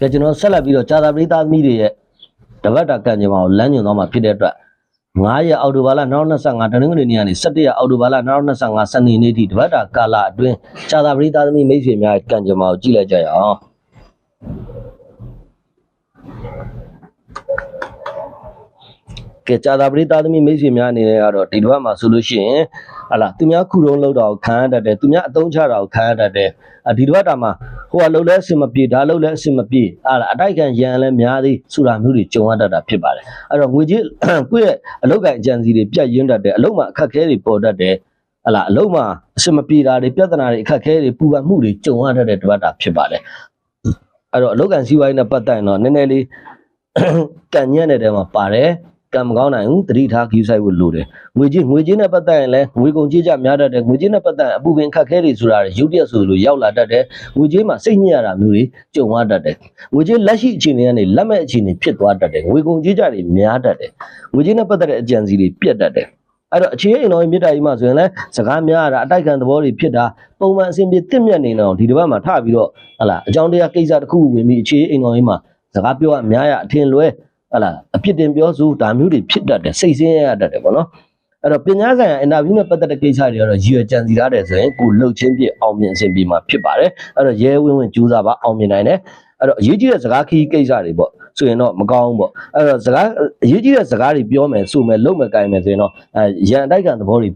ကဲကျွန်တော်ဆက်လက်ပြီးတော့ကြာသာပရိသတ်သမီးတွေရဲ့တပတ်တာကံကြမ္မာကိုလမ်းညွှန်သွားမှာဖြစ်တဲ့အတွက်9ရက်အောက်တိုဘာလ2025တနင်္ဂနွေနေ့ကနေ17ရက်အောက်တိုဘာလ2025စနေနေ့ထိတပတ်တာကာလအတွင်းကြာသာပရိသတ်သမီးမိတ်ဆွေများရဲ့ကံကြမ္မာကိုကြည့်လိုက်ကြရအောင် ကဲကြာသာပရိသတ်သမီးမိတ်ဆွေများအနေနဲ့ကတော့ဒီတစ်ပတ်မှာဆိုလို့ရှိရင်ဟာလာသူများခုတုံးလောက်တာကိုခံရတတ်တယ်သူများအတုံးချတာကိုခံရတတ်တယ်အဒီတစ်ပတ်တာမှာဟိုကလှုပ်လဲအစင်မပြေဒါလှုပ်လဲအစင်မပြေဟာလာအတိုက်ခံရန်လဲများသည်ဆိုတာမျိုးတွေကြုံရတတ်တာဖြစ်ပါတယ်အဲ့တော့ငွေကြီးကိုယ့်ရဲ့အလုတ်ကန်အကြံစီတွေပြတ်ရင်းတတ်တယ်အလုတ်မှာအခက်အခဲတွေပေါ်တတ်တယ်ဟလာအလုံးမှာအစမပြေတာတွေပြဿနာတွေအခက်အခဲတွေပူပန်မှုတွေကြုံရတတ်တဲ့တပတ်တာဖြစ်ပါတယ်အဲ့တော့အလုတ်ကန်စီးပွားရေးနဲ့ပတ်သက်ရင်တော့နည်းနည်းလေးကန်ညံ့တဲ့တဲမှာပါတယ် ကံမကောင်းနိုင်ဘူးတတိထားခီးဆိုင်ဖို့လိုတယ်ငွေကြီးငွေကြီးနဲ့ပတ်သက်ရင်လည်းငွေကုန်ကြေးကြများတတ်တယ်ငွေကြီးနဲ့ပတ်သက်ရင်အပူပင်ခက်ခဲတွေဆိုတာတွေရုပ်တရက်ဆိုလိုရောက်လာတတ်တယ်ငွေကြီးမှာစိတ်ညစ်ရတာမျိုးတွေကြုံရတတ်တယ်ငွေကြီးလက်ရှိအခြေအနေကနေလက်မဲ့အခြေအနေဖြစ်သွားတတ်တယ်ငွေကုန်ကြေးကြတွေများတတ်တယ်ငွေကြီးနဲ့ပတ်သက်တဲ့အကြံစီတွေပြတ်တတ်တယ်အဲ့တော့အခြေအိမ်တော်ကြီးမြစ်တာကြီးမှာဆိုရင်လည်းစကားများရတာအတိုက်ခံသဘောတွေဖြစ်တာပုံမှန်အဆင်ပြေတစ်မြတ်နေတော့ဒီတစ်ပတ်မှာထပြီးတော့ဟလာအကြောင်းတရားကိစ္စတစ်ခုဝင်ပြီးအခြေအိမ်တော်ကြီးမှာစကားပြောရများရအထင်လွဲ ဟလာအပြစ်တင်ပြောဆိုဒါမျိုးတွေဖြစ်တတ်တယ်စိတ်ဆင်းရဲရတတ်တယ်ပေါ့နော်အဲ့တော့ပညာဆိုင်ရာအင်တာဗျူးနဲ့ပတ်သက်တဲ့ကိစ္စတွေကတော့ရည်ရွယ်ကြံစီထားတယ်ဆိုရင်ကိုလှုပ်ချင်းပြအောင်မြင်အဆင်ပြေမှာဖြစ်ပါတယ်အဲ့တော့ရဲဝင်းဝင်းကြိုးစားပါအောင်မြင်နိုင်တယ်အဲ့တော့အရေးကြီးတဲ့စကားခီးကိစ္စတွေပေါ့ဆိုရင်တော့မကောင်းဘူးပေါ့အဲ့တော့စကားအရေးကြီးတဲ့စကားတွေပြောမယ်ဆိုမယ်လုပ်မယ်ကြိုင်မယ်ဆိုရင်တော့အဲရန်အတိုက်ခံသဘောတွေ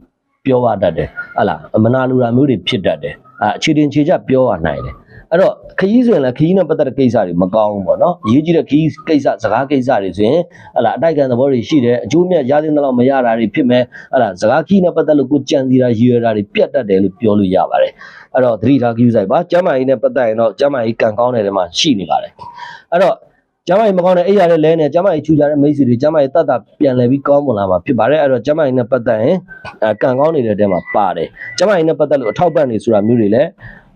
ပြောရတတ်တယ်ဟလာမနာလူတာမျိုးတွေဖြစ်တတ်တယ်အဲအခြေတင်ခြေချပြောရနိုင်တယ် အဲ့တော့ခရီးဆိုရင်လည်းခရီးနဲ့ပတ်သက်တဲ့ကိစ္စတွေမကောင်းဘူးပေါ့နော်အရေးကြီးတဲ့ခရီးကိစ္စစကားကိစ္စတွေဆိုရင်ဟလာအတိုက်ခံသဘောတွေရှိတယ်အကျိုးမြတ်ရတဲ့လောက်မရတာတွေဖြစ်မယ်ဟလာစကားခရီးနဲ့ပတ်သက်လို့ကိုကြံစီတာရည်ရွယ်တာတွေပြတ်တတ်တယ်လို့ပြောလို့ရပါတယ်အဲ့တော့သတိထားခရီးဆိုင်ပါကျမ်းမာရေးနဲ့ပတ်သက်ရင်တော့ကျမ်းမာရေးကံကောင်းတဲ့နေရာမှာရှိနေပါတယ်အဲ့တော့ကျမ်းမာရေးမကောင်းတဲ့အိယာတဲ့လဲနဲ့ကျမ်းမာရေးချူကြတဲ့မိတ်ဆွေတွေကျမ်းမာရေးတတ်တာပြန်လည်ပြီးကောင်းမွန်လာမှာဖြစ်ပါတယ်အဲ့တော့ကျမ်းမာရေးနဲ့ပတ်သက်ရင်အဲကံကောင်းနေတဲ့တဲမှာပါတယ်ကျမ်းမာရေးနဲ့ပတ်သက်လို့အထောက်ပံ့နေဆိုတာမျိုးတွေလည်း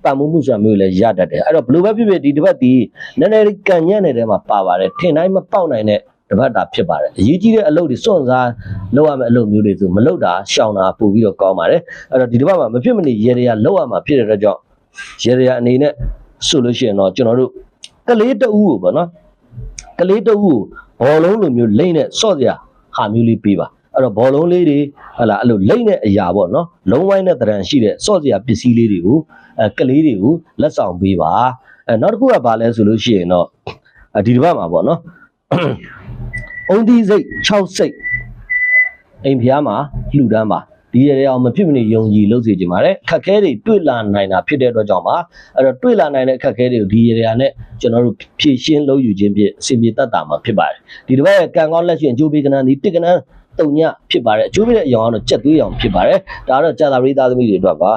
ပံ့ပိုးမှုဆိုတာမျိုးတွေလည်းရတတ်တယ်အဲ့တော့ဘယ်လိုပဲဖြစ်ဖြစ်ဒီတစ်ပတ်ဒီနည်းနည်းလေးကံညံ့နေတဲ့မှာပါပါတယ်ထင်တိုင်းမပေါက်နိုင်တဲ့တပတ်တာဖြစ်ပါတယ်အရေးကြီးတဲ့အလုပ်တွေစွန့်စားလုပ်ရမယ့်အလုပ်မျိုးတွေဆိုမလုပ်တာရှောင်တာပို့ပြီးတော့ကောင်းပါတယ်အဲ့တော့ဒီတစ်ပတ်မှာမဖြစ်မနေရေရရလုပ်ရမှာဖြစ်တဲ့အတွက်ကြောင့်ရေရရအနေနဲ့ဆိုလို့ရှိရင်တော့ကျွန်တော်တို့ကလေးတအူးကိုပေါ့နော်ကလေးတအူးကိုဘောလုံးလိုမျိုးလိမ့်နဲ့စော့စရာဟာမျိုးလေးပေးပါ အဲ့တော့ဘောလုံးလေးတွေဟလာအဲ့လိုလိမ့်တဲ့အရာပေါ့နော်လုံးဝိုင်းတဲ့တရံရှိတဲ့စော့စရာပစ္စည်းလေးတွေကိုအဲကလေးတွေကိုလက်ဆောင်ပေးပါအဲနောက်တစ်ခုကဘာလဲဆိုလို့ရှိရင်တော့အဲဒီတစ်ပတ်မှာပေါ့နော်အုံဒီစိတ်6စိတ်အိမ်ဖျားမှာလှူဒန်းပါ ဒီရရအောင်မဖြစ်မနေယုံကြည်လုပ်စေချင်ပါတယ်ခက်ခဲတွေတွေ့လာနိုင်တာဖြစ်တဲ့အတွက်ကြောင့်ပါအဲ့တော့တွေ့လာနိုင်တဲ့ခက်ခဲတွေကိုဒီရရနဲ့ကျွန်တော်တို့ဖြည့်ရှင်းလုပ်ယူခြင်းဖြင့်အစီအပြေတတ်တာမှာဖြစ်ပါတယ်ဒီတစ်ပတ်ရဲ့ကံကောင်းလက်ရှင်အကျိုးပေးကဏ္ဍဒီတစ်ကဏ္ဍတုံညဖြစ်ပါတယ်အကျိုးပေးတဲ့အရောင်ကတော့ကြက်သွေးရောင်ဖြစ်ပါတယ်ဒါကတော့ကြာသာပရိသတ်သမီးတွေအတွက်ပါ